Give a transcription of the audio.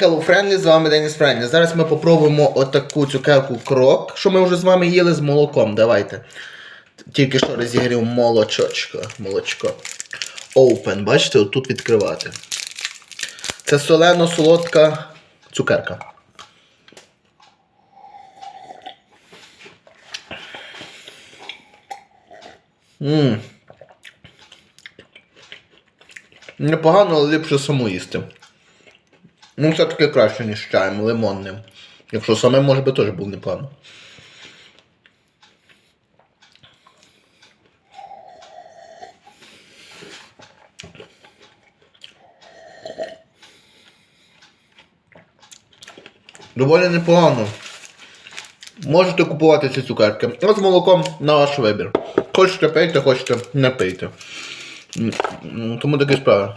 Hello Friendly, з вами Деніс Friendly. Зараз ми попробуємо отаку цукерку крок, що ми вже з вами їли з молоком. Давайте. Тільки що розігрів молочочко. Молочко. Open, бачите, отут відкривати. Це солено-солодка цукерка. Ммм. Непогано, але ліпше саму їсти. Ну, все-таки краще, ніж чаєм лимонним. Якщо саме може би теж був непогано. Доволі непогано. Можете купувати ці цукерки. А з молоком на ваш вибір. Хочете пийте, хочете не пийте. Тому такі справи.